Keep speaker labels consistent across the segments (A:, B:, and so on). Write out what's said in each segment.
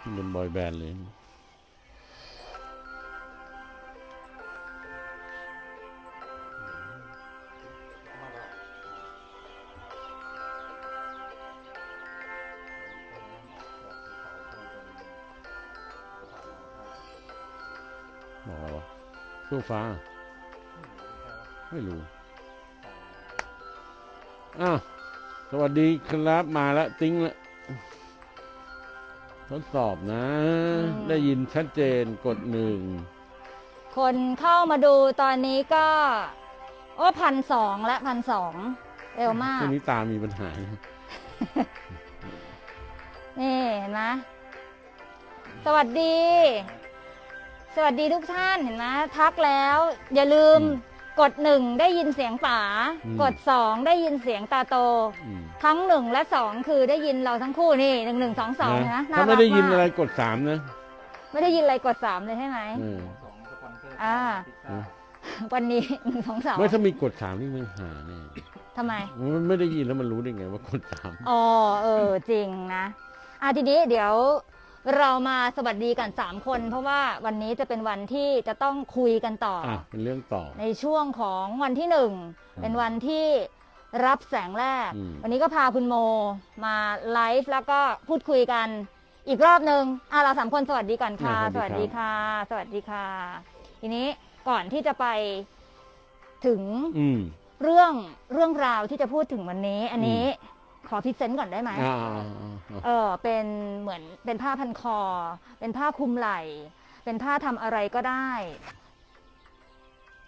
A: เป็นบอยแบนด์เลยบอกอวะเครื่องฟ้า ไม่รู้ อ้าว สวัสดีครับ มาแล้ว ติ้งแล้ว ทดสอบนะ
B: ม
A: ได้ยินชัดเจนกดหนึ่ง
B: คนเข้ามาดูตอนนี้ก็ โอ้พันสองและพันสองเร็วมาก
A: ช่วงนี้ตามีปัญหา
B: นี่เห็นไหมสวัสดี สวัสดีทุกท่านเห็นไหมทักแล้ว อย่าลืม
A: อืม
B: กดหนึ่งได้ยินเสียงป๋า
A: อืม
B: กดสองได้ยินเสียงตาโต
A: อืม
B: ทั้งหนึ่งและสองคือได้ยินเราทั้งคู่นี่หนึ่งหนึ่งสองสอง
A: นะ
B: นะ
A: ถ้าไม่ได้ยิน
B: ก
A: อะไรกดสามนะ
B: ไม่ได้ยินอะไรกดสามเลยใช่ไหม
A: เออ
C: สองสปอนเซอร์
B: อ่า
C: พิซซ่า
B: วันนี้หนึ่งสองสอง
A: ไม่ถ้ามีกดสามนี่มันหาแน่
B: ทำไม
A: มันไม่ได้ยินแล้วมันรู้ได้ไงว่ากดสาม
B: อ๋อเออจริงนะอะทีนี้เดี๋ยว เรามาสวัสดีกันสามคน เพราะว่าวันนี้จะเป็นวันที่จะต้องคุยกันต่ออ
A: อะเป็นเรื่องต่อ
B: ในช่วงของวันที่หนึ่ง
A: ครับ
B: เป็นวันที่รับแสงแรก
A: อืม
B: วันนี้ก็พาคุณโมมาไลฟ์แล้วก็พูดคุยกันอีกรอบหนึ่งอะเราสามคนสวัสดีก่อนค่ะ
A: อะ
B: สวัสดีค่ะ สวัสดีค่ะ ทีนี้ก่อนที่จะไปถึง
A: อืม
B: เรื่องเรื่องราวที่จะพูดถึงวันนี้ อันนี้ ขอพรีเซนต์ก่อนได้ไหม
A: อ่าอ่าอ่าอ่า
B: เออเป็นเหมือนเป็นผ้าพันคอ เป็นผ้าคลุมไหล่ เป็นผ้าทำอะไรก็ได้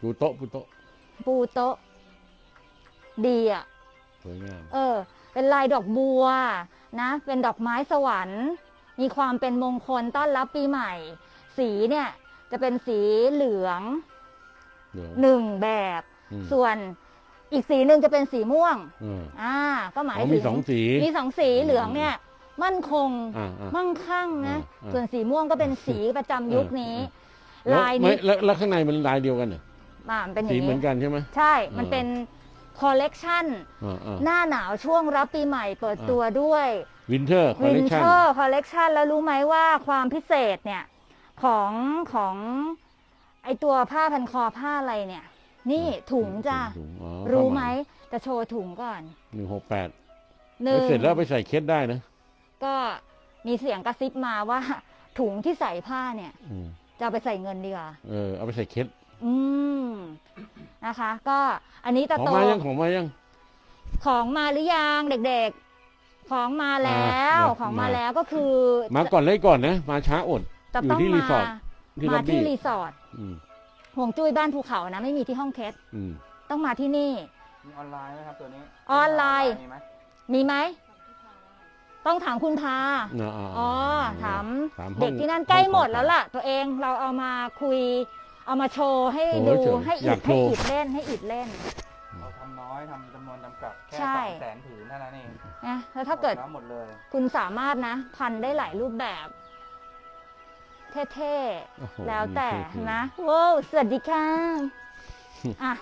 A: ปูโต๊ะปูโต๊ะ
B: ปูโต๊ะ ดีอะ
A: สวยงาม
B: เออ เป็นลายดอกบัวนะ เป็นดอกไม้สวรรค์ มีความเป็นมงคลต้อนรับปีใหม่ สีเนี่ยจะเป็นสีเหลือง
A: เดี๋ยว
B: หนึ่งแบบ
A: อืม
B: ส่วน อีกสีหนึ่งจะเป็นสีม่วง
A: อ่า
B: อ่า ก็หมาย
A: อ๋อ
B: ถึ
A: มี
B: ง
A: สองสี
B: มีสองสีเหลืองเนี่ย มั่นคง
A: อ่าอ่า
B: มั่งคั่งนะ
A: อ่าอ่า
B: ส่วนสีม่วงก็เป็นสีประจำยุคนี้
A: แล้ว
B: ลาย
A: ไม่
B: นี้
A: แล้วแล้วข้างในมันลายเดียวกันเหรอ
B: อ่ามันเป็นอ
A: สี
B: ย่าง
A: เหมื
B: นี้
A: อนกันใช่ไหม
B: ใช่ มันเป็นคอลเลกชัน
A: อ่าอ่า
B: หน้าหนาวช่วงรับปีใหม่เปิดตัวด้วย
A: วินเทอร์คอล
B: วิ
A: เล
B: น
A: คชัน
B: เทอร์คอลเลกชันแล้วรู้ไหมว่าความพิเศษเนี่ย ของของไอตัวผ้าพันคอผ้าอะไรเนี่ย นี่ถุงจ้ะรู้ไหมจะโชว์ถุงก่อน
A: หนึ่งหกแปด
B: หนึ่ง
A: เสร็จแล้วไปใส่เคสได้นะ
B: ก็มีเสียงกระซิบมาว่า ถุงที่ใส่ผ้าเนี่ย
A: อืม
B: จะเอาไปใส่เงินดีกว่า
A: เออเอาไปใส่เคส
B: อืมนะคะ ก็อันนี้ตา
A: ของ
B: โต
A: มายังของมายัง
B: ของมาหรือยังเด็กๆ ของมาแล้ว
A: อ่า
B: ของมา
A: มา
B: แล้วก็คือ
A: มาก่อนเลยก่อนนะ มาช้าอด
B: จะ
A: อยู่
B: ต้อง
A: ที่รี
B: มา
A: สอร์ทที่ล็
B: มา
A: อบบี้
B: ที่รีสอร์ท
A: อืม
B: ห่วงจุ้ยบ้านภูเขานะไม่มีที่ห้องเคส
A: อืม
B: ต้องมาที่นี่
C: มีออนไลน์ไหมครับตัวนี้
B: ออนไลน์
C: มีไหม
B: มีไหมต้องถามคุณพา
A: อ่าา
B: อ๋อถาม
A: ถามห้อง
B: เด็กที่นั่นใกล้หมด
A: ห้อง
B: แล้วล่ะ ตัวเองเราเอามาคุย เอามาโชว์ให้
A: โชว์
B: ดู
A: เฉย
B: ให้
A: อ
B: อิ
A: ยา
B: ด
A: กโช
B: ให้
A: ว์
B: อิดเล่นให้อิดเล่น
C: เราทำน้อยทำจำนวนจำกัดแค่
B: ใช่
C: สองแสนผืนเท่านั้นเอง
B: นะแล้วถ้าเกิด
C: หมแล้วหมดเลย
B: คุณสามารถนะ พันได้หลายรูปแบบ เท่
A: โอ้โห
B: ๆแล้วแต่
A: มีชื่อ
B: นะว้าวสวัสดีค่ะอะ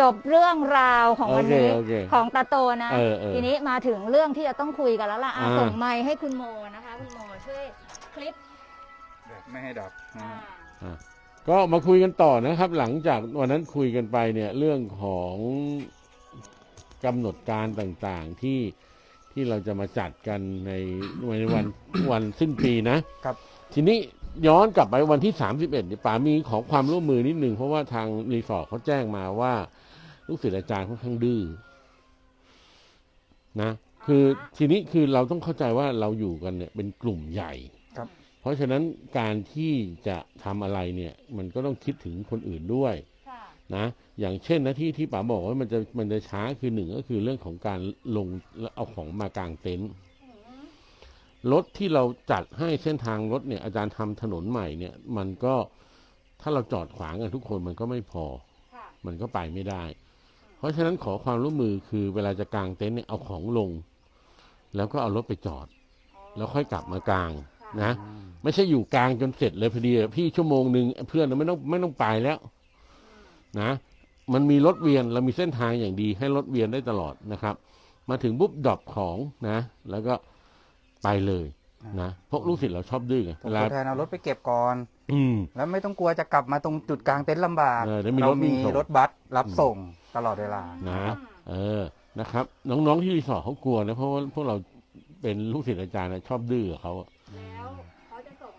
B: จบเรื่องราวของวันนี้
A: โอเคโอเค
B: ของตาโตนะ
A: เออเออ
B: ทีนี้มาถึงเรื่องที่จะต้องคุยกันแล้วล่ะอะ
A: อ่า
B: ส่งไมค์ให้คุณโมนะคะ คุณโมช่วยคลิป
C: แบบไม่ให้ดับนะ
B: อ่า
C: ฮะ
A: ก็มาคุยกันต่อนะครับ หลังจากวันนั้นคุยกันไปเนี่ยเรื่องของกำหนดการต่างๆที่ที่เราจะมาจัดกันในในวันวันสิ้นปีนะ
C: ครับ
A: ทีนี้ ย้อนกลับไปวันที่ 31เนี่ยป๋ามีขอความร่วมมือนิดนึงเพราะว่าทางรีสอร์ทเขาแจ้งมาว่า ลูกศิษย์อาจารย์ค่อนข้างดื้อนะคือทีนี้คือเราต้องเข้าใจว่าเราอยู่กันเนี่ยเป็นกลุ่มใหญ่
C: ครับ
A: เพราะฉะนั้นการที่จะทำอะไรเนี่ย มันก็ต้องคิดถึงคนอื่นด้วย
B: ค่ะ
A: นะอย่างเช่นนะที่ที่ป๋าบอกว่ามันจะมันจะช้าคือหนึ่งก็คือเรื่องของการลงแล้วเอาของมากางเต็นท์ รถที่เราจัดให้เส้นทางรถเนี่ยอาจารย์ทำถนนใหม่เนี่ย มันก็ถ้าเราจอดขวางกันทุกคนมันก็ไม่พอ มันก็ไปไม่ได้ เพราะฉะนั้นขอความร่วมมือคือเวลาจะกางเต็นท์เนี่ยเอาของลง แล้วก็เอารถไปจอด แล้วค่อยกลับมากางนะไม่ใช่อยู่กลางจนเสร็จเลยพอดีพี่ชั่วโมงหนึ่งเพื่อนไม่ต้องไม่ต้องไปแล้วนะมันมีรถเวียนเรามีเส้นทางอย่างดีให้รถเวียนได้ตลอดนะครับ มาถึงปุ๊บดรอปของนะ แล้วก็ ไปเลยนะเพราะลูกศิษย์เราชอบดื้อไง
C: ส่
A: เว
C: ง
A: ลา
C: ตัวแทนเอารถไปเก็บก่อน
A: อืม
C: แล้วไม่ต้องกลัวจะกลับมาตรงจุดกลางเต็นท์ลำบาก
A: เออเดี๋ยวมีร
C: เรา
A: ถวิ่
C: มี
A: งส่ง
C: รถบัสรับส่งตลอดเวลา
A: นะ เออนะครับ น้องๆที่รีสอร์ทเขากลัวนะเพราะว่าพวกเราเป็นลูกศิษย์อาจารย์นะชอบดื้อกับเขาอะ
B: แล้วเขาจะส่ง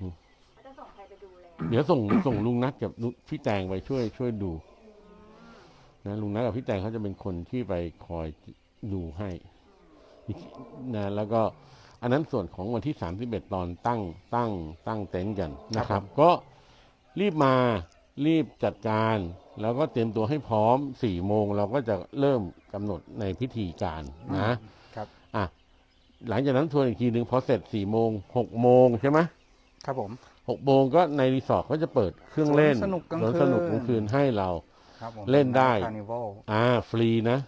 A: อืม
B: เขาจะส่งใครไปดูแล
A: เดี๋ยวส่ง ส่งลุงนัทกับลุงพี่แตงไปช่วยช่วยดูนะลุงนัทกับพี่แตงเขาจะเป็นคนที่ไปคอยดูให้นะแล้วก็ อันนั้นส่วนของวันที่สามสิบเอ็ดตอนตั้งตั้งตั้งเต็นท์กันนะครับ ก็รีบมารีบจัดการ แล้วก็เตรียมตัวให้พร้อมสี่โมงเราก็จะเริ่มกำหนดในพิธีการนะ
C: ครับ
A: อะหลังจากนั้นทวนอีกทีหนึ่งพอเสร็จสี่โมงหกโมงใช่ไหม
C: ครับผม
A: หกโมงก็ในรีสอร์ทก็จะเปิดเครื่องเล่น
C: สวนสนุกกลาง
A: สวน
C: คืน
A: สนุกกลางคืนให้เรา
C: ครับผม
A: เล่นได้
C: คาร์นิวัล
A: อ่าฟรีนะ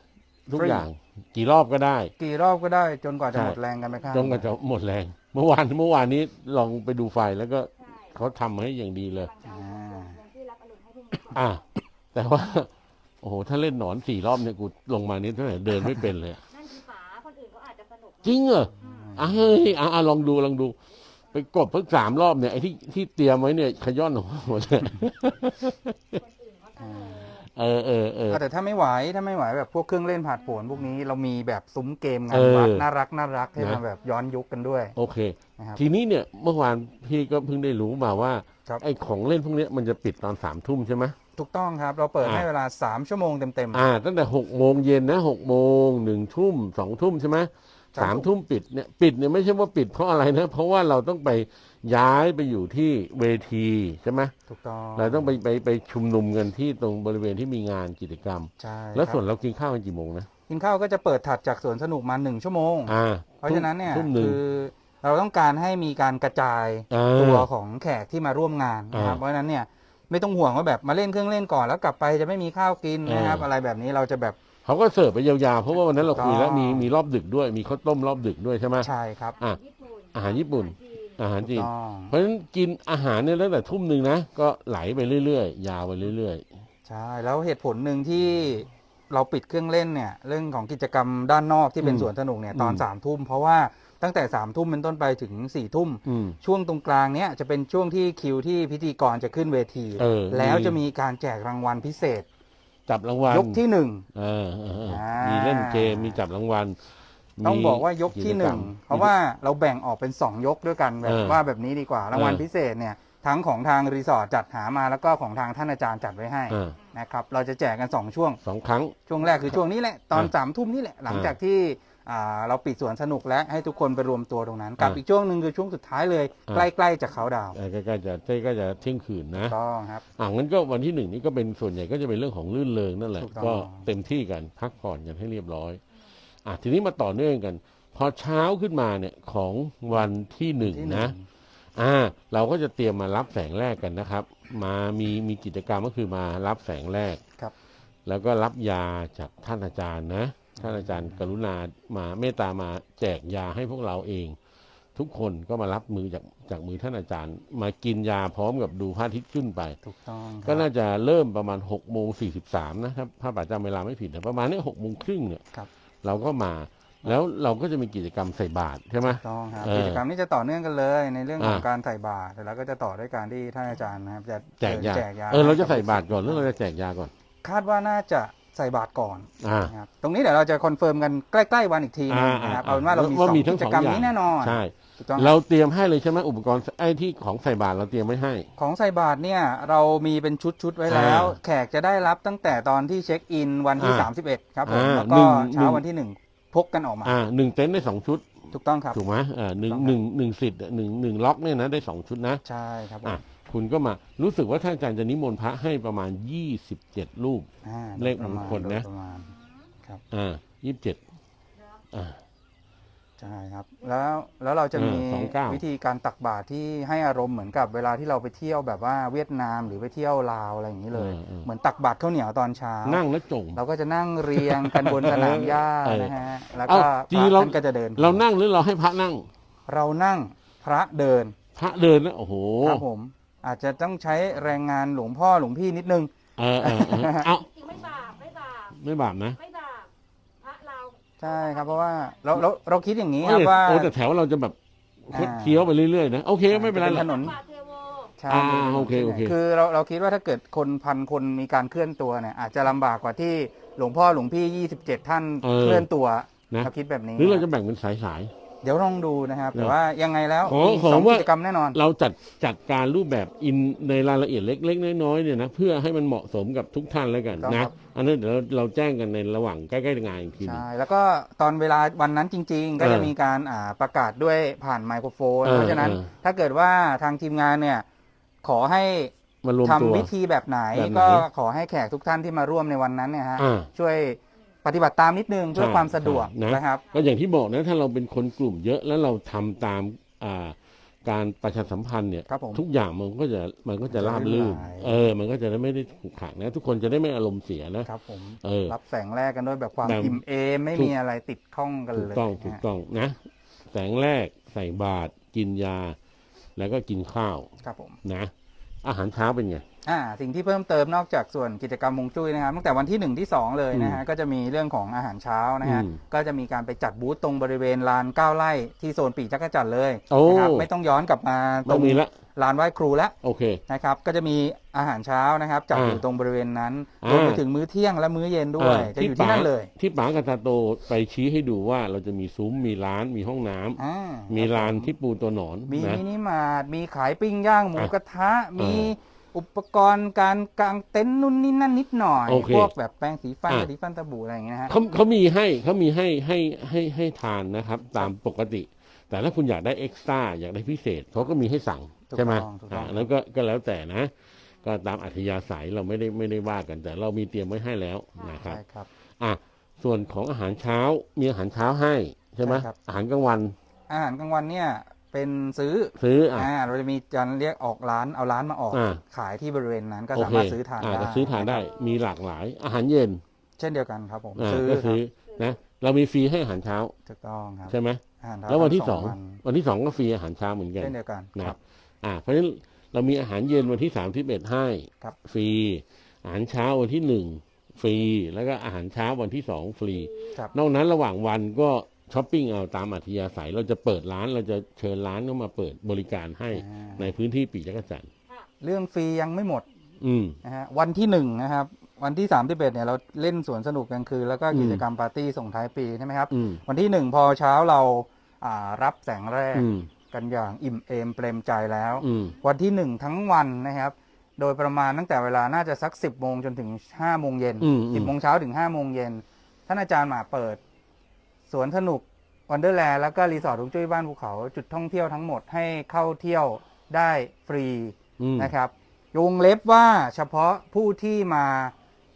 A: ทุก
C: ฟรี
A: อย่าง กี่รอบก็ได้
C: กี่รอบก็ได้จนกว่าจะ
A: ใช่
C: หมดแรงกันไปข้าง
A: จนกว่าจะหมดแรง เมื่อวานเมื่อวานนี้ลองไปดูไฟแล้วก็
B: ใช่
A: เขาทำให้อย่างดีเลย
B: กำลังจะเอาเงินที่รับอรุณให้พรุ่งนี้
A: อ่าแต่ว่า โอ้โหถ้าเล่นหนอนสี่รอบเนี่ยกูลงมานี้เท่าไหร่เดินไม่เป็นเลยอะ
B: นั่นคือฝาคนอื่นเขาอาจจะสนุก
A: จริงเหรอ
B: อืม
A: อะเฮ้ยอะอะลองดูลองดูไปกดเพิ่งสามรอบเนี่ยไอ้ที่ที่เตรียมไว้เนี่ยขย้อนออกมาหมดเลย เออเออเออ
C: อะแต่ถ้าไม่ไหวถ้าไม่ไหวแบบพวกเครื่องเล่นผาดโผนพวกนี้เรามีแบบซุ้มเกมงา
A: เอนอ
C: วัดน่ารักน่ารักให้
A: นะ
C: มาแบบย้อนยุคกันด้วย
A: โอเค
C: นะครับ
A: ทีนี้เนี่ยเมื่อวานพี่ก็เพิ่งได้รู้มาว่า
C: ครับ
A: ไอ้ของเล่นพวกเนี้ยมันจะปิดตอนสามทุ่มใช่ไหม
C: ถูกต้องครับ เราเปิด
A: อะ
C: ให้เวลา 3 ชั่วโมงเต็ม
A: อ่าตั้งแต่หกโมงเย็นนะหกโมงหนึ่งทุ่มสองทุ่มใช่ไหม
C: ครับ
A: สามทุ่มปิดเนี่ยปิดเนี่ยไม่ใช่ว่าปิดเพราะอะไรนะ เพราะว่าเราต้องไป ย้ายไปอยู่ที่เวทีใช่ไหม
C: ๆถูกต้อง
A: เราต้องไปไปไปชุมนุมกันที่ตรงบริเวณที่มีงานกิจกรรม
C: ใช่
A: แล้ว
C: ครับ
A: ส่วนเรากินข้าวกันกี่โมงนะ
C: กินข้าวก็จะเปิดถัดจากสวนสนุกมา1ชั่วโมง
A: อ่า
C: เพราะฉะนั้นเนี่ย
A: ทุ่มหนึ่ง
C: คือเราต้องการให้มีการกระจาย
A: อ่า
C: ตัวของแขกที่มาร่วมงานนะครับ
A: อ่า
C: เพราะฉะนั้นเนี่ยไม่ต้องห่วงว่าแบบมาเล่นเครื่องเล่นก่อนแล้วกลับไปจะไม่มีข้าวกินนะครับ
A: อ่า
C: อะไรแบบนี้เราจะแบบ
A: เขาก็เสิร์ฟไปยาวๆ เพราะว่าวันนั้นเราคุยแล้ว
C: ถูกต้อง
A: มีมีรอบดึกด้วยมีข้าวต้มรอบดึกด้วยใช่ไหม
C: ใช่ครับ
A: อะ
B: ญี่ปุ่น
A: อาหารญี่ปุ่น อาหาร
C: ถูก
A: จีน
C: ต้อง
A: เพราะฉะนั้นกินอาหารเนี่ยตั้งแต่ทุ่มหนึ่งนะ ก็ไหลไปเรื่อยๆ ยาวไปเรื่อย
C: ใช่ แล้วเหตุผลหนึ่งที่เราปิดเครื่องเล่นเนี่ย เรื่องของกิจกรรมด้านนอกที่เป็น
A: อืม
C: สวนสนุกเนี่ยตอน
A: อืม
C: สามทุ่มเพราะว่าตั้งแต่สามทุ่มเป็นต้นไปถึงสี่ทุ่ม
A: ๆอืม
C: ช่วงตรงกลางเนี้ยจะเป็นช่วงที่คิวที่พิธีกรจะขึ้นเวที
A: เออ
C: แล้ว
A: มี
C: จะมีการแจกรางวัลพิเศษ
A: จับรางวัล
C: ยกที่หนึ่ง
A: เออเออเออ
C: อ่ามี
A: มีเล่นเกมมีจับรางวัล
C: ต้อง
A: มี
C: บอกว่ายกที่หนึ่ง
A: จกม
C: เพราะว่าเราแบ่งออกเป็นสองยกด้วยกันแบบ
A: เออ
C: ว่าแบบนี้ดีกว่ารางวัล
A: เออ
C: พิเศษเนี่ยทั้งของทางรีสอร์ทจัดหามาแล้วก็ของทางท่านอาจารย์จัดไว้ให้
A: อ่า
C: นะครับเราจะแจกกันสองช่วง
A: สองครั้ง
C: ช่วงแรกคือช่วงนี้แหละตอน
A: อ่า
C: สามทุ่มนี่แหละหลัง
A: อ่า
C: จากที่อ่าเราปิดสวนสนุกและให้ทุกคนไปรวมตัวตรงนั้น กับ
A: อ่า
C: อีกช่วงหนึ่งคือช่วงสุดท้ายเลย
A: อ่า
C: ใกล้ๆจากเขาดาวน์
A: เออใกล้ๆจะใกล้ๆจะเที่ยงคืนนะ
C: ถูกต้องครับ
A: อ่างั้นก็วันที่หนึ่งนี่ก็เป็นส่วนใหญ่ก็จะเป็นเรื่องของลื่นเริงนั่นแหละ
C: ถูกต้อง
A: ก็เต็มที่กันพักผ่อนกันให้เรียบร้อย อะทีนี้มาต่อเนื่องกัน พอเช้าขึ้นมาเนี่ยของวันที่หนึ่ง
C: ที่
A: นะ อ่า เราก็จะเตรียมมารับแสงแรกกันนะครับ มามีมีกิจกรรมก็คือมารับแสงแรก
C: ครับ
A: แล้วก็รับยาจากท่านอาจารย์นะ ท่านอาจารย์กรุณามาเมตตามาแจกยาให้พวกเราเอง ทุกคนก็มารับมือจากจากมือท่านอาจารย์ มากินยาพร้อมกับดูพระอาทิตย์ขึ้นไป
C: ถูกต้องครับ
A: ก็น่าจะเริ่มประมาณหกโมงสี่สิบสามนะครับถ้าป่าจำเวลาไม่ผิดนะประมาณนี้หกโมงครึ่งเนี่ย
C: ครับ
A: เราก็มา แล้วเราก็จะมีกิจกรรมใส่บาตรใช่ไหม
C: ถูกต้องครับ
A: เออ
C: กิจกรรมนี้จะต่อเนื่องกันเลย ในเรื่องของ
A: อ่า
C: การใส่บาตรแล้วก็จะต่อด้วยการที่ท่านอาจารย์นะครับจะ
A: แจกยา
C: แจกยา
A: เออเราจะใส่บาตรก่อนหรือเราจะแจกยาก่อน
C: คาดว่าน่าจะใส่บาตรก่อน
A: อ่า
C: นะครับตรงนี้เดี๋ยวเราจะคอนเฟิร์มกันใกล้ๆวันอีกทีนึงนะครับเอาเป็นว่าเรามีส
A: ว่า
C: อง
A: มีทั้
C: กิ
A: ง
C: จ
A: สอง
C: กรรม
A: อย่าง
C: นี้แน่นอน
A: ใช่
C: ถูกต้อง
A: เราเตรียมให้เลยใช่ไหมอุปกรณ์ไอ้ที่ของใส่บาตรเราเตรียมไว้ให้
C: ของใส่บาตรเนี่ยเรามีเป็นชุดๆไว้แล้ว
A: อ่า
C: แขกจะได้รับตั้งแต่ตอนที่เช็คอินวันที่
A: อ่า
C: 31 ครับผม
A: อ่า
C: แล้ว
A: หนึ่
C: ก็
A: ง
C: เช้า
A: หนึ่ง
C: วันที่1พกกันออกมา
A: อ่าหนึ่งเต็นท์ได้สองชุด
C: ถูกต้องครับ
A: ถูกไหมอ่าหนึ่ง
C: ถูกต้องครับ
A: หนึ่งหนึ่งสิทธิ์หนึ่งหนึ่งล็อกเนี่ยนะได้สองชุดนะ
C: ใช่ครับผม
A: อะคุณก็มารู้สึกว่าท่านอาจารย์จะนิมนต์พระให้ประมาณยี่สิบเจ็ดรูป
C: อ่า
A: เลขมงคลนะ
C: โดยประมาณ
A: อ่ายี่สิบเจ็ดอ่า
C: ใช่ครับ แล้วแล้วเราจะมี
A: เออสองเก้า
C: วิธีการตักบาตรที่ให้อารมณ์เหมือนกับเวลาที่เราไปเที่ยวแบบว่าเวียดนามหรือไปเที่ยวลาวอะไรอย่างนี้เลยเหมือนตักบาตรข้าวเหนียวตอนเช้า
A: นั่งแล้วจง
C: เราก็จะนั่งเรียงกันบนสนามหญ้า
A: เออ
C: นะฮะแล้ว
A: เอ้า
C: ก็
A: จริ
C: พ
A: ง
C: ระ
A: ๆเรา
C: ท่านก็จะเดิน
A: เรานั่งหรือเราให้พระนั่ง
C: เรานั่งพระเดิน
A: พระเดินนะโอ้โห
C: ครับผม อาจจะต้องใช้แรงงานหลวงพ่อหลวงพี่นิดนึง
A: เออเออเออเอา
B: จริงไม่บาปไม่บาป
A: ไม่บาปนะ
B: ไม่บาปพระเรา
C: ใช่ครับเพราะว่าเราเราเราคิดอย่างนี้ค
A: โอ้
C: รับ
A: แต่
C: ว่า
A: โอ้แต่แถวเราจะแบบ
C: อ่า
A: เคี้ยวไปเรื่อยๆนะโอเคไม่เป็นไรหร
C: ถ
A: อก
C: นน
B: ปากเทโว
C: ใช่
A: อ่าโอเคโอเค
C: คือเราเราคิดว่าถ้าเกิดคนพันคนมีการเคลื่อนตัวเนี่ย อาจจะลำบากกว่าที่หลวงพ่อหลวงพี่27ท่าน
A: เออ
C: เคลื่อนตัว
A: นะ
C: เราคิดแบบนี้
A: หรือเราจะแบ่งเป็นสาย
C: เดี๋ยวลองดูนะครับ แต่
A: นะ
C: ว่ายังไงแล้ว
A: ขอ
C: มี
A: ขอ
C: สอง
A: ว่า
C: กิจกรรมแน่นอน
A: ๆเราจัดจัดการรูปแบบอินในรายละเอียดเล็ก ๆ น้อยๆเนี่ยนะเพื่อให้มันเหมาะสมกับทุกท่านแล้วกัน
C: ต้องค
A: นะ
C: รับ
A: อันนั้นเดี๋ยวเราเราแจ้งกันในระหว่างใกล้ๆงานอีกทีหนึง
C: ใช่แล้วก็ตอนเวลาวันนั้นจริง ๆ ก็
A: เออ
C: จะมีการอ่าประกาศด้วยผ่านไมโครโฟน
A: เออ
C: เพราะฉะนั้น
A: เออ
C: ถ้าเกิดว่าทางทีมงานเนี่ยขอให้
A: มารวม
C: ทำ
A: ตัว
C: วิธีแบบไหน
A: แบบไหน
C: ก็ขอให้แขกทุกท่านที่มาร่วมในวันนั้นเนี่ยฮะ
A: อ่า
C: ช่วย ปฏิบัติตามนิดนึงเพื่อ
A: ใช่
C: ความสะดวก
A: ใช่นะ
C: นะครับ
A: ก็อย่างที่บอกนะถ้าเราเป็นคนกลุ่มเยอะแล้วเราทำตามอ่าการประชาสัมพันธ์เนี่ย
C: ครับผม
A: ทุกอย่างมันก็จะมันก็จะราบรื่น
C: จะไม่ไหล
A: เออ มันก็จะได้ไม่ได้ถูกขังนะ ทุกคนจะได้ไม่อารมณ์เสียนะครับ
C: ผม
A: เออ
C: รับแสงแรกกันด้วยแบบความ
A: แบบ
C: อิ่มเอมไม่
A: ถูก
C: มีอะไรติดข้องกัน
A: ถูก
C: เลย
A: ต้อง
C: นะ
A: ถูก
C: ฮะ
A: ต้องนะ แสงแรกใส่บาตรกินยา แล้วก็กินข้าว
C: ครับผม
A: นะ อาหารเช้าเป็นไง
C: อ่าสิ่งที่เพิ่มเติมนอกจากส่วนกิจกรรมมงจุ้ยนะครับตั้งแต่วันที่หนึ่งที่สองเลยนะฮะก็จะมีเรื่องของอาหารเช้านะฮะ
A: อืม
C: ก็จะมีการไปจัดบูธตรงบริเวณลานเก้าไร่ที่โซนปีกจักรจันทร์เลย
A: โอ้
C: นะครับไม่ต้องย้อนกลับมาต
A: ต้
C: ร
A: อง
C: ง
A: มีละ
C: ลานไหว้ครูแล้ว
A: โอเค
C: นะครับก็จะมีอาหารเช้านะครับจัด
A: อ่า
C: อยู่ตรงบริเวณนั้น
A: อ่าร
C: วมไปถึงมื้อเที่ยงและมื้อเย็นด้วย
A: เออ
C: จะอยู่ที่นั่นเลย
A: ที่ป๋ากับตาโตไปชี้ให้ดูว่าเราจะมีซุ้มมีร้านมีห้องน้ำ
C: อ่า
A: มี
C: ครับ
A: ลาน
C: ผม
A: ที่ปูตัวหนอน
C: มี
A: นะ
C: มินิมาร์ทมีขายปิ้งย่างหมู
A: อะ
C: กระทะมี
A: เอ อ
C: อุปกรณ์การกางเต็นท์นู่นนี่นั่นนิดหน่อย
A: โอเค
C: พวกแบบแป้งสีฟัน
A: อะ
C: ยาสีฟันตะบูอะไรอย่างเงี้ยนะฮะ
A: เขาเขามีให้เขามีให้ให้ให้ให้ทานนะครับ ตามปกติ แต่ถ้าคุณอยากได้เอ็กซ์ตร้าอยากได้พิเศษเขาก็มีให้สั่ง
C: ถูก
A: ใช่ไหม
C: ต้องถูกต้อง
A: อ่าแล้วก็ก็แล้วแต่นะ ก็ตามอัธยาศัยเราไม่ได้ไม่ได้ว่ากัน แต่เรามีเตรียมไว้ให้แล้วนะครับ
C: ใช่ครับ
A: อะส่วนของอาหารเช้ามีอาหารเช้าให้ใช่ไหม
C: ใช่ครับ
A: อาหารกลางวัน
C: อาหารกลางวันเนี่ย เป็นซื้อ
A: ซื้ออะ
C: อ่าเราจะมีการเรียกออกร้านเอาร้านมาออก
A: อ่า
C: ขายที่บริเวณนั้นก็
A: โอ
C: สา
A: เค
C: มารถซื้อทาน
A: อ่า
C: ได้
A: ก็ซื้อทานได้มีหลากหลายอาหารเย็น
C: เช่นเดียวกันครับผม
A: อ่า
C: ซื้อ
A: ก็
C: ครั
A: ซื้อบนะเรามีฟรีให้อาหารเช้า
C: ถูกต้องครับ
A: ใช่ไหม
C: อาหาร
A: แล้ววันที่
C: ทั้
A: สอง
C: วัน
A: วันที่สองก็ฟรีอาหารเช้าเหมือนกัน
C: เช่นเดียวกัน
A: นะครับอ่าเพราะฉะนั้นเรามีอาหารเย็นวันที่สามที่เอ็ดให้
C: ครับ
A: ฟรีอาหารเช้าวันที่หนึ่งฟรีแล้วก็อาหารเช้าวันที่สองฟรี
C: ครับ
A: นอกนั้นระหว่างวันก็ ช้อปปิ้งเอาตามอัธยาศัยเราจะเปิดร้านเราจะเชิญร้านเข้ามาเปิดบริการให้
C: อ่า
A: ในพื้นที่ปีจักรจันทร์
C: เรื่องฟรียังไม่หมด
A: อืม
C: นะฮะวันที่หนึ่งนะครับ วันที่สามที่เอ็ดเนี่ยเราเล่นสวนสนุกกลางคืนแล้วก็
A: อืม
C: กิจกรรมปาร์ตี้ส่งท้ายปีใช่ไหมครับ
A: อืม
C: วันที่หนึ่งพอเช้าเราอ่ารับแสงแรก
A: อืม
C: กันอย่างอิ่มเอมเปรมใจแล้ว
A: อืม
C: วันที่หนึ่งทั้งวันนะครับ โดยประมาณตั้งแต่เวลาน่าจะสักสิบโมงจนถึงห้าโมงเย็น
A: อืม
C: สิบโมงเช้าถึงห้าโมงเย็นท่านอาจารย์มาเปิด สวนสนุกวันเดอร์แลนด์แล้วก็รีสอร์ททุกจุ้ยบ้านภูเขาจุดท่องเที่ยวทั้งหมดให้เข้าเที่ยวได้ฟรี
A: อืม
C: นะครับวงเล็บว่าเฉพาะผู้ที่มา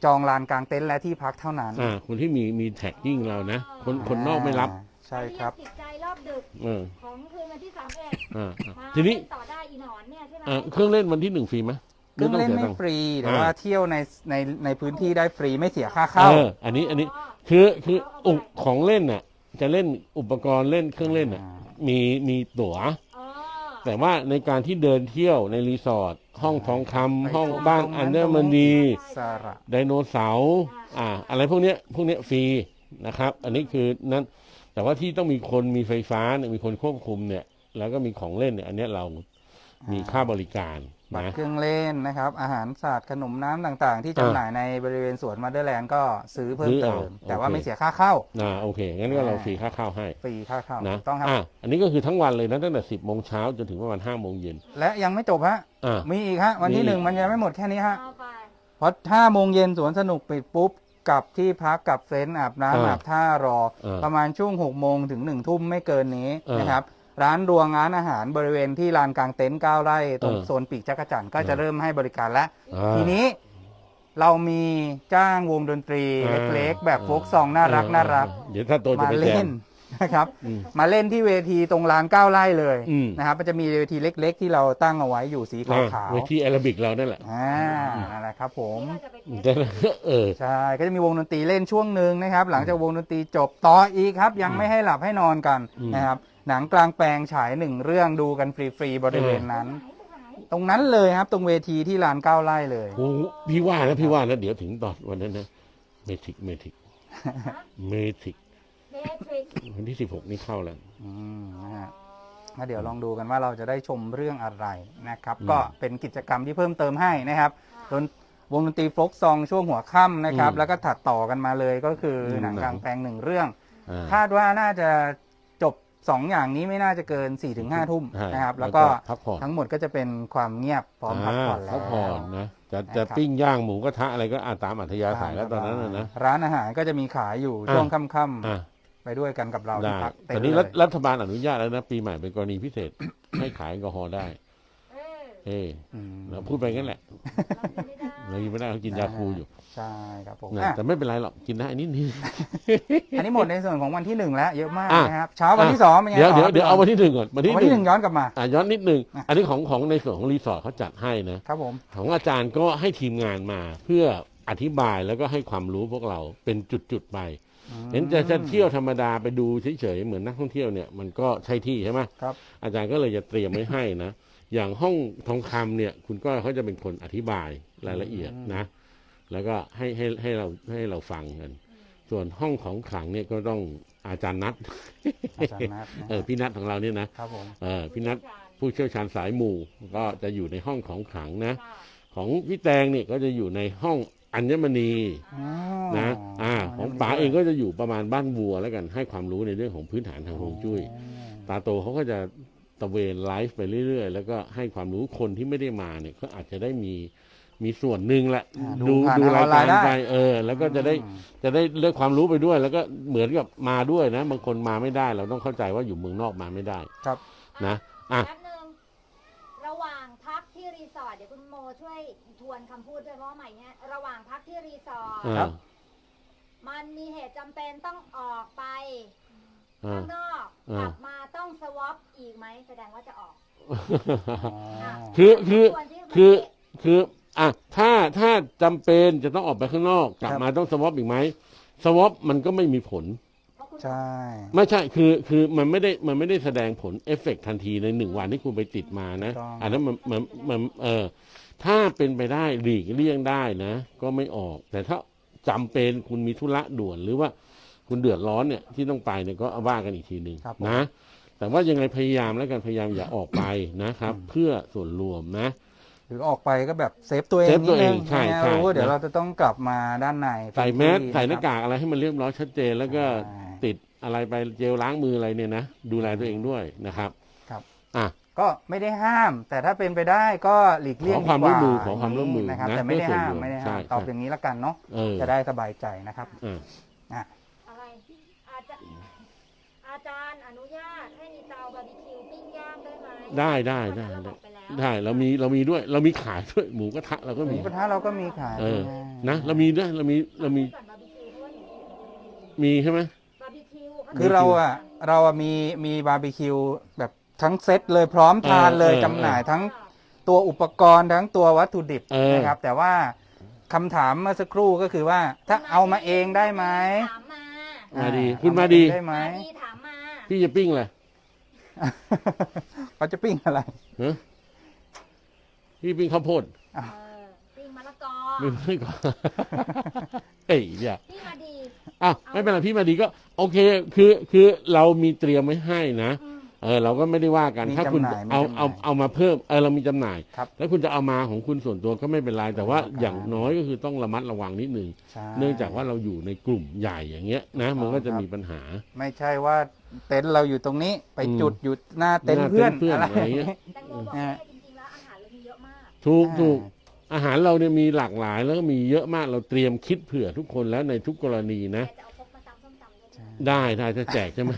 C: จองลานกลางเต็นท์และที่พักเท่านั้น
A: อ่าคนที่มีมีแท็กยิ่งเรานะ คนคนนอกไม่รับา
C: ใช่ครับ
B: ติดใจรอบดึก
A: เออ
B: ของคืนวันที่สามเอ็ด
A: อ่าอ่า
B: มา
A: ทีนี้
B: เล่ต่อได้อีหนอนเนี่ยใช่ไหม
A: อ่าเครื่องเล่นวันที่หนึ่งฟรีไหม
C: เครื่องเล่น
A: ห
C: ไม่
A: ต้สียตัค์
C: ฟรีแต่
A: อ่า
C: ว่าเที่ยวในในในพื้นที่ได้ฟรีไม่เสียค่าเข้า
A: เอออันนี้อันนี้คือคืออุปของเล่นน่ะ จะเล่นอุปกรณ์เล่นเครื่องเล่นน่ะ มีมีตั๋ว
B: อ๋อ
A: แต่ว่าในการที่เดินเที่ยวในรีสอร์ทห้องทองคำ
C: ไป
A: ห้อง
C: ตรง
A: บ้าน
C: ตรงนั้น
A: อันเดอ
C: ตร
A: ร์
C: ง
A: มัน
C: นี้
A: ดี
C: สาระ
A: ไดโนเสาร์อ่า อะไรพวกเนี้ยพวกเนี้ยฟรีนะครับ อันนี้คือนั้นแต่ว่าที่ต้องมีคนมีไฟฟ้าเนี่ยมีคนควบคุมเนี่ย แล้วก็มีของเล่นเนี่ย อันเนี้ยเรามีค่าบริการ
C: บัตร
A: นะ
C: เครื่องเล่นนะครับ อาหารศาสตร์ขนมน้ำต่างๆ ที่จำหน่ายในบริเวณสวนมาเดอร์แลนด์ก็ซื้อเพิ่ม
A: ซื้อ
C: เติ
A: เอา
C: มแต่ว่า
A: โอเค
C: ไม่เสียค่าเข้า
A: อ่าโอเค งั้นก็เราฟรีค่าข้าวให้
C: ฟรีค่าเข้า
A: นะ
C: ต้องครับ
A: อะอันนี้ก็คือทั้งวันเลยนะตั้งแต่สิบโมงเช้าจนถึงประมาณห้าโมงเย็น
C: และยังไม่จบฮะ
A: อ่า
C: มีอีกฮะวันที่
A: มี
C: หนึ่งมันยังไม่หมดแค่นี้ฮะ
B: เอาไป
C: เพราะห้าโมงเย็นสวนสนุกปิดปุ๊บกลับที่พักกับเต็นท์อาบน้ำ
A: อ่า
C: อาบท่ารอ
A: อ่า
C: ประมาณช่วงหกโมงถึงหนึ่งทุ่มไม่เกินนี้
A: อ่าน
C: นะครับ ร้านรวงร้านอาหารบริเวณที่ลานกลางเต็นท์เก้าไร่ตรง
A: เออ
C: โซนปีกจักรจันทร์ก็จะ
A: เออ
C: เริ่มให้บริการแล้ว
A: อ่า
C: ทีนี้เรามีจ้างวงดนตรี
A: อ่า
C: เล็กๆ แบบโฟกซองน่ารัก
A: เออ
C: น่ารัก
A: เออเดี๋ยวถ้าโตจะ
C: มา
A: ไปแจ
C: เล่
A: ม
C: นนะครับ
A: อืม
C: มาเล่นที่เวทีตรงลานเก้าไร่เลย
A: อืม
C: นะครับมันจะมีเวทีเล็ก ๆ ที่เราตั้งเอาไว้อยู่สี
A: อ่า
C: ขาว
A: เวทีแอโรบิกเรานั่นแหละ
C: ๆอ่านั่นแหละครับผม
B: นี่เราจะไปเทส
A: แต่เออ
C: ใช่ ก็จะมีวงดนตรีเล่นช่วงหนึ่งนะครับ หลังจากวงดนตรีจบต่ออีกครับ ยังไม่ให้หลับให้นอนกัน
A: อืม
C: นะครับ หนังกลางแปลงฉายหนึ่งเรื่องดูกันฟรีๆบริเวณนั้น
B: ไหน
C: ตรงนั้นเลยครับ ตรงเวทีที่ลานเก้าไร่เลย
A: โอ้โหพี่ว่านะพี่ว่านะเดี๋ยวถึงตอนวันนั้นนะเมทิกเมทิกเมทิก
B: เบทริก
A: วันที่สิบหกนี่เข้าแล้ว
C: อืมนะฮะแล้วเดี๋ยวลองดูกันว่าเราจะได้ชมเรื่องอะไรนะครับ
A: อืม
C: ก็เป็นกิจกรรมที่เพิ่มเติมให้นะครับดนวงดนตรีโฟล์กซองช่วงหัวค่ำนะครับ
A: อืม
C: แล้วก็ถัดต่อกันมาเลยก็คืออ
A: ม
C: หนังกลางแปลงหนึ่งเรื่อง
A: อ่า
C: คาดว่าน่าจะจบ สองอย่างนี้ไม่น่าจะเกิน4ี่ถึงห้าทุ่ม
A: ใช่
C: นะครับ แล้วก็
A: พักผ่อน
C: ทั้งหมดก็จะเป็นความเงียบพร้อมพักผ่อนแล้
A: พั
C: ว
A: กผ่อนนะจะ
C: นะครับ
A: จะปิ้งย่างหมูกระทะอะไรก็อาตามอัธยาศัยแล้วตอนนั้นนะนะ
C: ร้านอาหารก็จะมีขายอยู่
A: อะ
C: ช่วงค่
A: อะำ
C: ๆไปด้วยกันกับเรา
A: ได้
C: ที่พักเต็
A: ต
C: ม
A: อนนี้
C: เล
A: รัฐ
C: ย
A: รัฐบาลอนุญาตแล้วนะปีใหม่เป็นกรณีพิเศษให้ขายแอลกอฮอล์ได้
B: เออ
A: เฮ้
C: อืม
A: เราพูดไปงั้นแหละ
B: เรากินไม่ได้
A: เรากินไม่ได้เขากินยาคูอยู่
C: ใช่ครับผม
A: นะ
C: อะ
A: แต่ไม่เป็นไรหรอกกินได้นิดนึง
C: อันนี้หมดในส่วนของวันที่หนึ่งแล้วเยอะมาก
A: อะ
C: นะครับเช้าวันที่สองเป็นไง
A: เดี๋ยว
C: ต่
A: เดี๋ยว
C: ครับ
A: เดี๋ยวเอาวันที่หนึ่งก่อนวันที่
C: วัน
A: ห
C: ที่ห
A: นึ่
C: นึ่
A: ง
C: งย้อนกลับมา
A: อะย้อนนิดนึง
C: อะ
A: อันนี้ของของในส่วนของรีสอร์ทเขาจัดให้นะ
C: ครับผม
A: ของอาจารย์ก็ให้ทีมงานมาเพื่ออธิบายแล้วก็ให้ความรู้พวกเราเป็นจุดๆไป เห็นจะจะเที่ยวธรรมดาไปดูเฉยๆเหมือนนักท่องเที่ยวเนี่ยมันก็ใช่ที่ใช่ไหม
C: ครับ
A: อาจารย์ก็เลยจะเตรียมไว้ให้นะ อย่างห้องทองคำเนี่ย คุณก้อยเขาจะเป็นคนอธิบายรายละเอียดนะ แล้วก็ให้ให้ให้เราให้เราฟังกัน ส่วนห้องของขลังเนี่ยก็ต้องอาจารย์นัท
C: อาจารย์นัทนะ
A: เออพี่นัทของเราเนี่ยนะครับ
C: ผม
A: เออพี่นัทผู้เชี่ยวชาญสายหมู่ก็จะอยู่ในห้องของขลังนะ ของพี่แตงเนี่ยก็จะอยู่ในห้องอัญมณี
C: อ๋อ
A: นะอ่าของป๋าเองก็จะอยู่ประมาณบ้านวัวแล้วกันให้ความรู้ในเรื่องของพื้นฐานทางฮวงจุ้ยตาโตเขาก็จะตะเวนไลฟ์ไปเรื่อยๆ แล้วก็ให้ความรู้คนที่ไม่ได้มาเนี่ยก็อาจจะได้มี มีส่วนหนึ่งแหละ
C: อ่า
A: ดู
C: ผ่น
A: ดู
C: ทงอ
A: รา
C: อยนไล
A: การ
C: น์ได้
A: ไปเออ แล้วก็จะได้
C: อืม
A: จะได้เลือกความรู้ไปด้วย แล้วก็เหมือนกับมาด้วยนะ บางคนมาไม่ได้ เราต้องเข้าใจว่าอยู่เมืองนอกมาไม่ได้
C: ครับ
A: นะ อะ
B: แป๊บนึงระหว่างพักที่รีสอร์ทเดี๋ยวคุณโมช่วยทวนคำพูดด้วยเพราะว่าใหม่เนี่ยระหว่างพักที่รีสอร์ท
A: เออ
C: ครับ
B: มันมีเหตุจำเป็นต้องออกไป
A: เออ
B: ข้างนอก
A: เออ
B: กลับมาต้องสวอปอีกไหมแสดงว่าจะออก
C: อ๋อ
A: คือคือ
B: ส่วนที่
A: คือ คือ อะถ้าถ้าจำเป็นจะต้องออกไปข้างนอก กลับ
C: ครับ
A: มาต้องสวอปอีกไหมสวอปมันก็ไม่มีผล
B: เพราะคุณ
C: ใช่
A: ไม่ใช่คือคือมันไม่ได้มันไม่ได้แสดงผลเอฟเฟกต์ทันทีในหนึ่งวันที่คุณไปติดมานะ
C: ถูกต้อง
A: อันนั้นมันมันมันเออถ้าเป็นไปได้หลีกเลี่ยงได้นะ ก็ไม่ออก แต่ถ้าจำเป็นคุณมีธุระด่วนหรือว่าคุณเดือดร้อนเนี่ยที่ต้องไปเนี่ยก็เอาว่ากันอีกทีหนึ่ง
C: ครับผม
A: นะ แต่ว่ายังไงพยายามแล้วกันพยายามอย่าออกไปนะครับ เพื่อส่วนรวมนะ
C: หรือออกไปก็แบบเซฟตัวเอง
A: เซฟตัวเอง
C: นิดนึ
A: ใช่
C: ไม่งั้น
A: ใช่
C: รู้ว่าเดี๋ยว
A: นะ
C: เราจะต้องกลับมาด้านใน
A: ใส่แมส
C: พื้ที่
A: ใส่หน้าะ
C: ครับ
A: กากอะไรให้มันเรียบร้อยชัดเจน แล้วก็
C: ใช่
A: ติดอะไรไปเจลล้างมืออะไรเนี่ยนะดูแลตัวเองด้วยนะครับ
C: ครับ
A: อะ
C: ก็ไม่ได้ห้าม แต่ถ้าเป็นไปได้ก็หลีกเลี่ยง
A: ขอความร่วมมือ
C: ดีก
A: ขอความร่วมมือ
C: นะครับ
A: นะ
C: แต่ไม่ได้ห้าม
A: เพื่อส่วนรวม
C: ไม่ได้
A: ใช่
C: ห้ามตอบ
A: ใช่
C: อย่างนี้ละกันเนาะ
A: เออ
C: จะได้สบายใจนะครับ
A: อะ
C: อะ
B: อะไรอาจจะอาจารย์อนุญาตให้มีเตาบาร์บีคิวปิ้งย่างได้ไหม
A: ได้ได้ได้
B: เพราะ
A: ได้
B: เราบอกไปแล้ว
A: ได้เรามีเรามีด้วย เรามีขายด้วยหมูกระทะเราก็
C: หมู
A: มี
C: กระทะเราก็มีขาย
A: เออ
C: ด้วย
A: นะเรามีด้วยเรามีเรามี
B: ก่อนบาร์บีคิวเพราะว่าหนู
A: มีใช่ไหม
B: บาร์บีคิว
C: คือเราอะเราอะมีมีบาร์บีคิวแบบทั้งเซตเลยพร้อมทานเลย
A: เออเออ
C: จำหน่ายทั้งตัวอุปกรณ์ทั้งตัววัตถุดิบ
A: เออ
C: นะครับ แต่ว่าคำถามเมื่อสักครู่ก็คือว่าถ้าเอามาเองได้ไหม
B: ถามมา
A: มาดี
C: อ่
A: คุณมาดี
C: เอเองได้ไหม
B: มาดีถามมา
A: พี่จะปิ้งเลย
C: เขาจะปิ้งอะไร
A: ฮะ พี่ปิ้งข้าวโพด
B: เออปิ้งมะละกอ
A: ไม่ไม่ก่อนเอ้ยเนี่ย
B: พี่มาดี
A: อ้าวไม่เป็นไรพี่มาดีก็ โอเค คือคือเรามีเตรียมไว้ให้นะ
B: อืม
A: เออเราก็ไม่ได้ว่ากัน
C: มี
A: ถ้าคุณ
C: จำหน่ายมี
A: เอา
C: จำหน่าย
A: เอาเอามาเพิ่มเออเรามีจำหน่าย
C: ครับ
A: แล้วคุณจะเอามาของคุณส่วนตัวก็ไม่เป็นไรแต่ว่า
C: ครับ
A: อย่างน้อยก็คือต้องระมัดระวังนิดนึง
C: ใช่
A: เนื่องจากว่าเราอยู่ในกลุ่มใหญ่อย่างเงี้ยนะมันก็จะมีปัญหา
C: ไม่ใช่ว่าเต็นท์เราอยู่ตรงนี้ ไป
A: อืม
C: จุดอยู่หน้าเต็นท์
A: หน้า
C: เพื่อน
A: เต็นท์เพื่อน
C: อะไร
A: อะไรเงี้ย
B: แตงโมบอกว่าจริง
A: ถูก
C: อ่า
A: ถูกอาหารเราเนี่ยมีหลากหลายแล้วก็มีเยอะมากเราเตรียมคิดเผื่อทุกคนแล้วในทุกกรณีนะ
B: แต่จะเอาพกมาตำส้มตำด้วยนะ
A: ได้ได้จะแจกใช่ไหม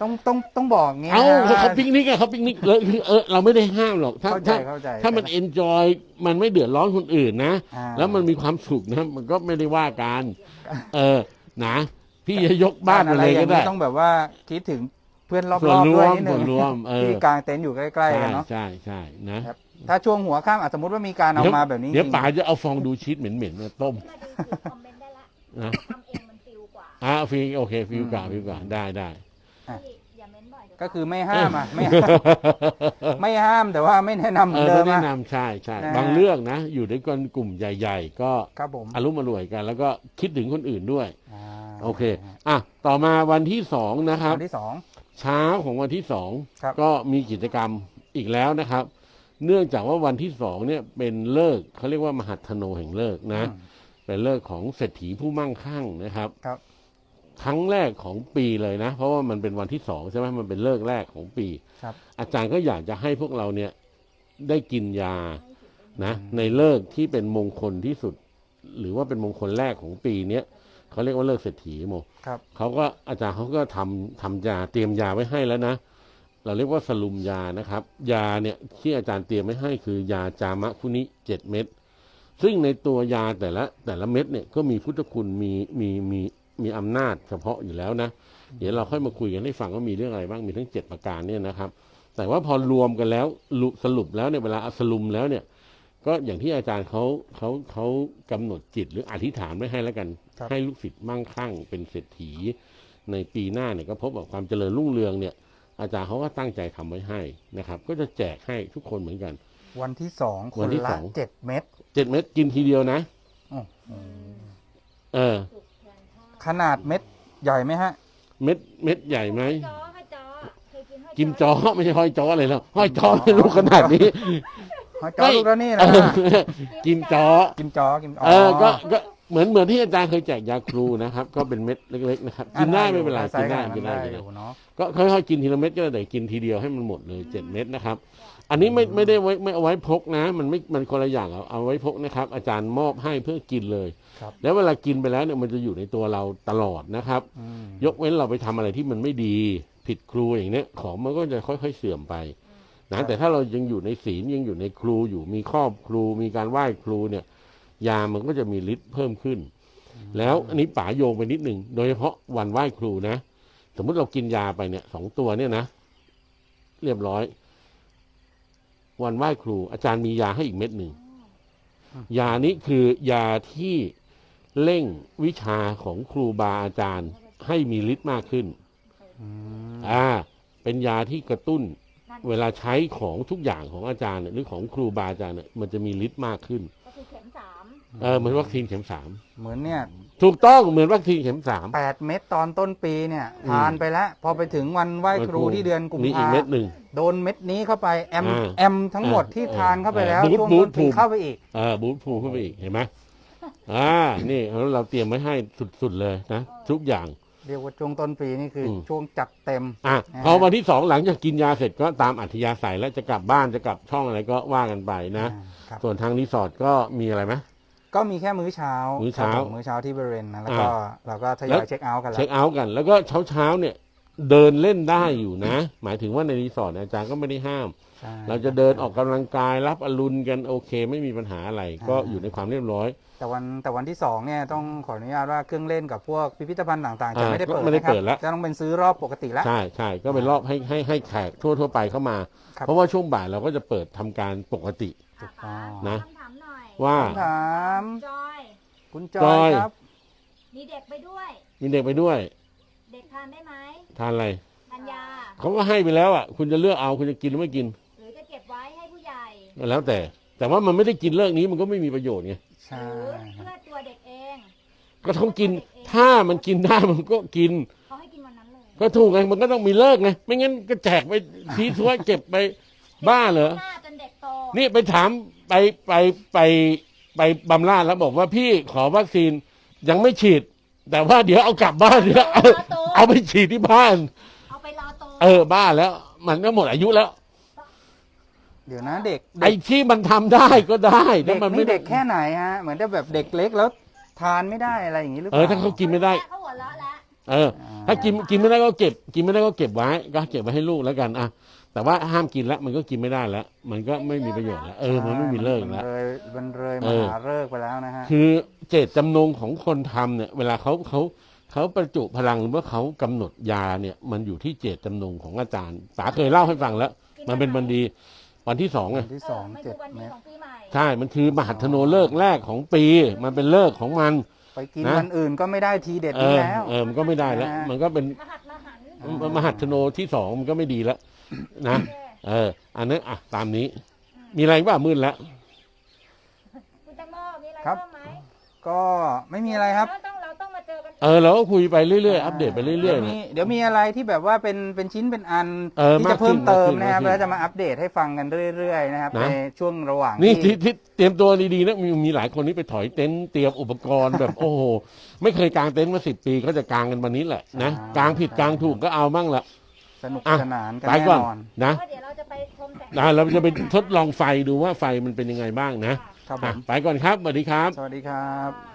C: ต้องต้องต้องบอกงี้
A: เอา
C: นะ
A: เขาปิกนิกอะเขาปิกนิกเลยคือเออเราไม่ได้ห้ามหรอกถ้า
C: เข้าใจ
A: ถ้า
C: เข้าใจ
A: ถ้ามันเอนจอยมันไม่เดือดร้อนคนอื่นนะ
C: อ่า
A: แล้วมันมีความสุขนะ มันก็ไม่ได้ว่ากัน เออนะ พี่จะยกบ้านมาเลยก็
C: อย่ง
A: ได้
C: นี้ต้องแบบว่าคิดถึงเพื่อนรอบ
A: ส่วน
C: ๆ
A: ร
C: ด้
A: ว
C: วย
A: ม
C: นิด
A: ส่
C: นึ
A: วน
C: ง
A: รวมเออ
C: ที่กลางเต็นท์อยู่ใกล้ๆ
A: ใช่
C: กันเนาะ
A: ใช่ใช่นะ
C: ครับถ้าช่วงหัวข้ามอะสมมติว่ามีการเอา
A: เดี๋ยว
C: มาแบบนี้
A: เดี๋ยว
C: จริง
A: ป๋าจะเอาฟองดูชีสเหม็นๆมาต้ม
B: พี่มาดีถือคอมเมนต์ได้ละ
A: นะ
B: ทำเองมันฟิลกว่า
A: อ่าฟิลโอเคฟิลกว่าฟิลกว่าได้ได้
B: พี่อย่าเม้นบ่อยเดี๋ยว
C: ก็คือไม่ห้ามอะไม่ห้ามไม่ห้ามแต่ว่าไม่แนะนำเหมื
A: เอ
C: อน
A: อ
C: เดิ
A: ไม่
C: ม
A: แนะ
C: อะ
A: นำใช่ใช่
C: นะ
A: บางเรื่องนะ อยู่ด้วยกันกลุ่มใหญ่ ๆ ก็
C: ครับผม
A: อารมณ์อร่วยกัน แล้วก็คิดถึงคนอื่นด้วย
C: อ่า
A: โอเค อะ ต่อมาวันที่สองนะครับ
C: วันที่สอง
A: เช้าของวันที่สอง
C: ครับ
A: ก็มีกิจกรรมอีกแล้วนะครับ เนื่องจากว่าวันที่สองเนี่ยเป็นเลิกษ์เขาเรียกว่ามหัทโนแห่งเลิกษ์นะ
C: อืม
A: เป็นเลิกษ์ของเศรษฐีผู้มั่งคั่งนะครับ
C: ครับ
A: ครั้งแรกของปีเลยนะ เพราะว่ามันเป็นวันที่สองใช่ไหมมันเป็นเลิกษ์แรกของปี
C: ครับ
A: อาจารย์ก็อยากจะให้พวกเราเนี่ยได้กินยานะ ในเลิกษ์ที่เป็นมงคลที่สุด หรือว่าเป็นมงคลแรกของปีเนี้ย เขาเรียกว่าเลิกษ์เศรษฐีโม
C: ครับ
A: เขาก็อาจารย์เขาก็ทำทำยาเตรียมยาไว้ให้แล้วนะ เราเรียกว่าสลุมยานะครับ ยาเนี่ยที่อาจารย์เตรียมไว้ให้คือยาจามะคุนิเจ็ดเม็ดซึ่งในตัวยาแต่ละแต่ละเม็ดเนี่ยก็มีพุทธคุณมีมีมีมีอำนาจเฉพาะอยู่แล้วนะ เดี๋ยวเราค่อยมาคุยกันให้ฟังว่ามีเรื่องอะไรบ้างมีทั้งเจ็ดประการเนี่ยนะครับ แต่ว่าพอรวมกันแล้วลุสรุปแล้วเนี่ยเวลาเอาสรุมแล้วเนี่ย ก็อย่างที่อาจารย์เขาเขาเขากำหนดจิตหรืออธิษฐานไว้ให้แล้วกัน
C: ครับ
A: ให้ลูกศิษย์มั่งคั่ง เป็นเศรษฐี ในปีหน้าเนี่ยก็พบกับความเจริญรุ่งเรืองเนี่ย อาจารย์เขาก็ตั้งใจทำไว้ให้นะครับ ก็จะแจกให้ทุกคนเหมือนกัน
C: วันที่สองค
A: วัน
C: น
A: ที่
C: ละ
A: สอง
C: เจ็ดเม็ด
A: เจ็ดเม็ดกินทีเดียวนะ
C: โอ้โห
A: เออ
C: ขนาดเม็ดใหญ่ไหมฮะ
A: เม็ดเม็ดใหญ่ไหม
B: จอให้จอเคยกินให้
A: กิมจอไม่ใช่ห้อยจออะไรแล้วห้อยจอไม่รู้ขนาดนี้
C: ห อยจอลูกแล้วนี่
A: เอ
C: นะ
A: อกิมจอ
C: กิมจอกิม
A: เออก็ก็เหมือนเหมือนที่อาจารย์เคยแจกยาครูนะครับ ก็เป็นเม็ดเล็กๆนะครับกินได้ไม่เป็นไรกินได้กินได้กิน
C: อ
A: ได้
C: ยู่เนาะ
A: ก็ค่อยๆกินทีละเม็ดก็ได้แต่กินทีเดียวให้มันหมดเลยเจ็ดเม็ดนะครับ อันนี้ไม่ไม่ได้ไว้ไม่เอาไว้พกนะ มันไม่มันคนละอย่างเอาเอาไว้พกนะครับ อาจารย์มอบให้เพื่อกินเลย
C: ครับ
A: แล้วเวลากินไปแล้วเนี่ยมันจะอยู่ในตัวเราตลอดนะครับ
C: อืม
A: ยกเว้นเราไปทำอะไรที่มันไม่ดีผิดครูอย่างเนี้ยของมันก็จะค่อย ๆ เสื่อมไป นะแต่ถ้าเรายังอยู่ในศีลยังอยู่ในครูอยู่มีครอบครูมีการไหว้ครูเนี่ย ยามันก็จะมีฤทธิ์เพิ่มขึ้น แล้วอันนี้ป๋าโยงไปนิดหนึ่งโดยเฉพาะวันไหว้ครูนะสมมุติเรากินยาไปเนี่ยสองตัวเนี่ยนะ เรียบร้อย วันไหว้ครู อาจารย์มียาให้อีกเม็ดหนึ่งยานี้คือยาที่เร่งวิชาของครูบาอาจารย์ให้มีฤทธิ์มากขึ้น
C: อืม
A: อ่า เป็นยาที่กระตุ้น เวลาใช้ของทุกอย่างของอาจารย์เนี่ยหรือของครูบาอาจารย์เนี่ยมันจะมีฤทธิ์มากขึ้น
B: ก็คือเข็มสาม
A: เออเหมือนวัคซีนเข็มสาม
C: เหมือนเนี่ย
A: ถูกต้องเหมือนวัคซีนเข็มสาม
C: แปดเม็ดตอนต้นปีเนี่ย
A: อืม
C: ทานไปแล้ว พอไปถึงวันไหว้ครูที่เดือนกุม
A: นี่อีก
C: ภา
A: เม็ดหนึ่ง
C: โดนเม็ดนี้เข้าไปแอม
A: อ่า
C: แอมทั้งหมดที่
A: เออ
C: ทานเข้าไปแล้ว
A: เออบูท
C: ช่วง
A: บู
C: ต้
A: ท
C: น
A: ภู
C: ปี
A: มิ
C: เข้าไปอีก
A: เออบูทภูมิเข้าไปอีกเห็นไหมอ่านี่แล้วเราเตรียมไว้ให้สุดๆเลยนะทุกอย่าง
C: เรียกว่าช่วงต้นปีนี่คืออ
A: ม
C: ช่วงจัดเต็ม
A: อะ
C: นะฮะ
A: พอวันที่สองหลังจากกินยาเสร็จก็ตามอัธยาศัยแล้วจะกลับบ้านจะกลับช่องอะไรก็ว่ากันไปนะ
C: อ่าครับ
A: ส่วนทางรีสอร์ทก็มีอะไรไหม
C: ก็มีแค่มื้อเช้า
A: มื้อเช้า
C: ครับผมื้อเช้าที่บริเวณนะแล้วก็
A: อ่า
C: เราก็ท
A: แล้
C: ยอยวเช็คเอาท์กันแล้
A: เช็
C: ว
A: คเอาท์กัน แล้วก็เช้าเช้าๆเนี่ย เดินเล่นได้อยู่นะ หมายถึงว่าในรีสอร์ทเนี่ยอาจารย์ก็ไม่ได้ห้าม
C: ใช่
A: เราจะเดินออกกำลังกายรับอรุณกันโอเค ไม่มีปัญหาอะไร ก็อยู่ในความเรียบร้อย
C: แต่วันแต่วันที่สองเนี่ยต้องขออนุญาตว่าเครื่องเล่นกับพวกพิพิธภัณฑ์ต่างๆจะ
A: อ่า
C: ไม่ได้เปิด
A: ก็ไม่ได้
C: นะครับ
A: เปิดแล้ว
C: จะต้องเป็นซื้อรอบปกติแล้ว
A: ใช่ใช่ก็เป็นรอบให้ให้ให้แขกทั่วทั่วๆไปเข้ามา
C: ครับ
A: เพราะว่าช่วงบ่ายเราก็จะเปิดทำการปกติ
C: ถูกต้อง
A: นะ
B: คำถามหน่อย
A: ว่า
C: คำถาม
B: จอย
C: คุณจ
A: จ
C: อ
A: อย ย
C: ครับ
B: มีเด็กไปด้วย
A: มีเด็กไปด้วย
B: เด็กทานได้ไหม
A: ทานอะไร
B: ทานยา
A: เขาก็ให้ไปแล้วอะ คุณจะเลือกเอาคุณจะกินหรือไม่กิน
B: หรือจะเก็บไว้ให้ผู้ใหญ่
A: ก็แล้วแต่ แต่ว่ามันไม่ได้กินเลิกนี้มันก็ไม่มีประโยชน์ไง
C: ใช่
B: หรือเพื่อตัวเด็กเอง
A: ก็ต้องกิน ถ้ามันกินได้มันก็กิน
B: เขาให้กินวันนั้นเลย
A: ก็ถูกไงมันก็ต้องมีเลิกไงไม่งั้นก็แจกไปทีทัวเก็บไปบ้าเหรอ
B: หน้าจนเด็กโต
A: นี่ไปถามไปไปไปไปบำราศแล้วบอกว่าพี่ขอวัคซีนยังไม่ฉีด แต่ว่าเดี๋ยวเอากลับบ้านเดี๋ยวเอา เอาไปฉีดที่บ้าน
B: เอาไปรอโต
A: เออบ้าแล้ว มันก็หมดอายุแล้ว
C: เดี๋ยวนะเด็ก
A: ไอ้ที่มันทำได้ก็ได้
C: เด็
A: ถ้ากมันไม่
C: นี่เด็กแค่ไหนฮะเหมือนจะแบบเด็กเล็กแล้วทานไม่ได้อะไรอย่างนี้หรือเป
A: เอ
C: ล่า
A: อถ้าเขากินไม่ได้
B: เขาหัวเราะแล้ว
A: เออถ้ากินกินไม่ได้ก็เก็บ กินไม่ได้ก็เก็บไว้ ก็เก็บไว้ให้ลูกแล้วกันอะแต่ว่าห้ามกินแล้วมันก็กินไม่ได้แล้วมันก็ไม่มีประโยชน์แล้วเออมันไม่มีเลิก
C: มัน
A: แล้ว
C: เลยมันเลย
A: เอ
C: มา
A: อ
C: หาเลิกไปแล้วนะฮะ
A: คือเจตจำนงของคนทำเนี่ย เวลาเขาเขา เขาประจุพลังหรือว่าเขากำหนดยาเนี่ยมันอยู่ที่เจตจำนงของอาจารย์ป๋าเคยเล่าให้ฟังแล้ว มันเป็นวันดีวันที่สองไง
C: วันที่สอง
B: มัน
C: เจ็
B: คื
C: ด
B: อวันดี
C: เม็ด
B: ของปีใหม่
A: ใช่มันคือมหัทโนเลิกษ์แรกของปี มันเป็นเลิกษ์ของมัน
C: ไปกิน
A: นะ
C: วันอื่นก็ไม่ได้ทีเด็ด
A: เอ
C: นี้
A: อ
C: แล้ว
A: เออมันก็ไม่ได้แล้ว มันก็เป็น
B: มหัดมหันต์
C: อืม
A: มหัทโนที่สองมันก็ไม่ดีแล้วนะ
B: โอเค
A: เออ อันนั้นอะตามนี้มีอะไรบ้างมืดแล้ว
B: คุณแตงโมมีอะไร
C: ครับ
B: เพิ่มไหม
C: ก็ไม่มีอะไรครับ
B: เราต้อง เราต้องมาเจอกัน
A: เออเราก็คุยไปเรื่อยๆ อัปเดตไปเรื่อยๆ
C: ดี๋ว
A: นะ
C: มีเดี๋ยวมีอะไรที่แบบว่าเป็นเป็นชิ้นเป็นอัน
A: เออ
C: ที่
A: มาก
C: จะเพิ่มเติม
A: ขึ้น
C: นะครับ
A: มากขึ้น
C: แล้วจะมาอัปเดตให้ฟังกันเรื่อยๆนะครับ
A: นะ
C: ในช่วงระหว่าง
A: นี่
C: ที่
A: ที่ที่เตรียมตัวดีๆนะมีมีหลายคนที่ไปถอยเต็นท์เตรียมอุปกรณ์แบบ โอ้โห ไม่เคยกางเต็นท์มาสิบปีก็จะกางกันวันนี้แหละนะกางผิดกางถูกก็เอามั่งละ
C: สนุก
A: อะ
C: สนานกัน
A: ไป
C: แน่
A: ก่อน
C: นอน
A: นะ
B: ว่าเดี๋ยวเราจะไปชมแสง
A: นะเราจะไปทดลองไฟดูว่าไฟมันเป็นยังไงบ้างนะครับ
C: ผ
A: อะ
C: ม
A: ไปก่อนครับสวัสดีครับ
C: สวัสดีครับ
B: ค่ะ